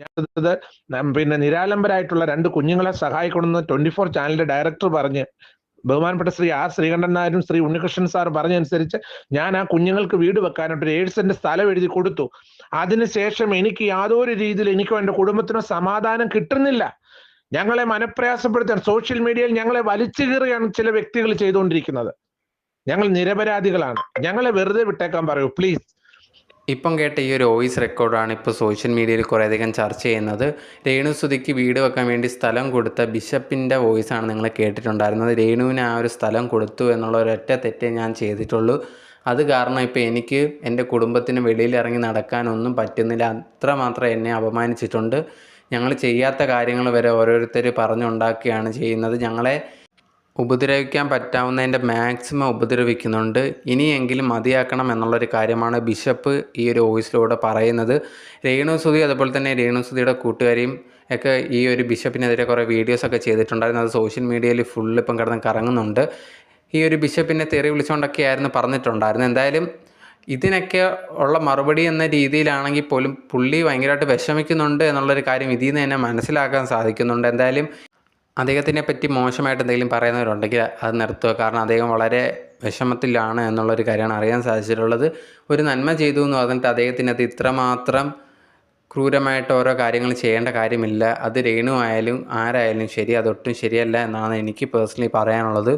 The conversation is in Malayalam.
ഞാനത് പിന്നെ നിരാലംബരായിട്ടുള്ള രണ്ട് കുഞ്ഞുങ്ങളെ സഹായിക്കണമെന്ന് ട്വന്റി ഫോർ ചാനലിന്റെ ഡയറക്ടർ പറഞ്ഞ് ബഹുമാനപ്പെട്ട ശ്രീ ആർ ശ്രീകണ്ഠൻ നായരും ശ്രീ ഉണ്ണികൃഷ്ണൻ സാർ പറഞ്ഞനുസരിച്ച് ഞാൻ ആ കുഞ്ഞുങ്ങൾക്ക് വീട് വെക്കാനായിട്ട് ഒരു ഏഴ് സെന്റ് സ്ഥലം എഴുതി കൊടുത്തു. അതിനുശേഷം എനിക്ക് യാതൊരു രീതിയിൽ എനിക്കോ എന്റെ കുടുംബത്തിനോ സമാധാനം കിട്ടുന്നില്ല. ഞങ്ങളെ മനപ്രയാസപ്പെടുത്താൻ സോഷ്യൽ മീഡിയയിൽ ഞങ്ങളെ വലിച്ചു കീറുകയാണ് ചില വ്യക്തികൾ ചെയ്തുകൊണ്ടിരിക്കുന്നത്. ഞങ്ങൾ നിരപരാധികളാണ്. ഞങ്ങളെ വെറുതെ വിട്ടേക്കാൻ പറയൂ പ്ലീസ് ഇപ്പം കേട്ട ഈ ഒരു വോയിസ് റെക്കോർഡാണ് ഇപ്പോൾ സോഷ്യൽ മീഡിയയിൽ കുറേയധികം ചർച്ച ചെയ്യുന്നത്. രേണുസുതിക്ക് വീട് വെക്കാൻ വേണ്ടി സ്ഥലം കൊടുത്ത ബിഷപ്പിന്റെ വോയിസാണ് നിങ്ങൾ കേട്ടിട്ടുണ്ടായിരുന്നത്. രേണുവിന് ആ ഒരു സ്ഥലം കൊടുത്തു എന്നുള്ള ഒരൊറ്റ തെറ്റേ ഞാൻ ചെയ്തിട്ടുള്ളൂ. അത് കാരണം ഇപ്പോൾ എനിക്ക് എന്റെ കുടുംബത്തിന് വെളിയിൽ ഇറങ്ങി നടക്കാനൊന്നും പറ്റുന്നില്ല. അത്രമാത്രം എന്നെ അപമാനിച്ചിട്ടുണ്ട്. ഞങ്ങൾ ചെയ്യാത്ത കാര്യങ്ങൾ വരെ ഓരോരുത്തർ പറഞ്ഞുണ്ടാക്കുകയാണ് ചെയ്യുന്നത്. ഞങ്ങളെ ഉപദ്രവിക്കാൻ പറ്റാവുന്നതിന്റെ മാക്സിമം ഉപദ്രവിക്കുന്നുണ്ട്. ഇനിയെങ്കിലും മതിയാക്കണം എന്നുള്ളൊരു കാര്യമാണ് ബിഷപ്പ് ഈ ഒരു വോയിസിലൂടെ പറയുന്നത്. രേണുസുതി അതുപോലെ തന്നെ രേണുസുതിയുടെ കൂട്ടുകാരിയും ഒക്കെ ഈ ഒരു ബിഷപ്പിനെതിരെ കുറേ വീഡിയോസൊക്കെ ചെയ്തിട്ടുണ്ടായിരുന്നു. അത് സോഷ്യൽ മീഡിയയിൽ ഫുള്ള് ഇപ്പം കിടന്ന് കറങ്ങുന്നുണ്ട്. ഈ ഒരു ബിഷപ്പിനെ തെറി വിളിച്ചുകൊണ്ടൊക്കെ ആയിരുന്നു പറഞ്ഞിട്ടുണ്ടായിരുന്നു എന്തായാലും ഇതിനൊക്കെ ഉള്ള മറുപടി എന്ന രീതിയിലാണെങ്കിൽ പോലും പുള്ളി ഭയങ്കരമായിട്ട് വിഷമിക്കുന്നുണ്ട് എന്നുള്ളൊരു കാര്യം ഇതിൽ നിന്ന് തന്നെ മനസ്സിലാക്കാൻ സാധിക്കുന്നുണ്ട്. എന്തായാലും അദ്ദേഹത്തിനെ പറ്റി മോശമായിട്ട് എന്തെങ്കിലും പറയുന്നവരുണ്ടെങ്കിൽ അത് നിർത്തുക. കാരണം അദ്ദേഹം വളരെ വിഷമത്തിലാണ് എന്നുള്ളൊരു കാര്യമാണ് അറിയാൻ സാധിച്ചിട്ടുള്ളത്. ഒരു നന്മ ചെയ്തു എന്ന് പറഞ്ഞിട്ട് അദ്ദേഹത്തിന് ഇത്രമാത്രം ക്രൂരമായിട്ട് ഓരോ കാര്യങ്ങൾ ചെയ്യേണ്ട കാര്യമില്ല. അത് രേണു ആയാലും ആരായാലും ശരി അതൊട്ടും ശരിയല്ല എന്നാണ് എനിക്ക് പേഴ്സണലി പറയാനുള്ളത്.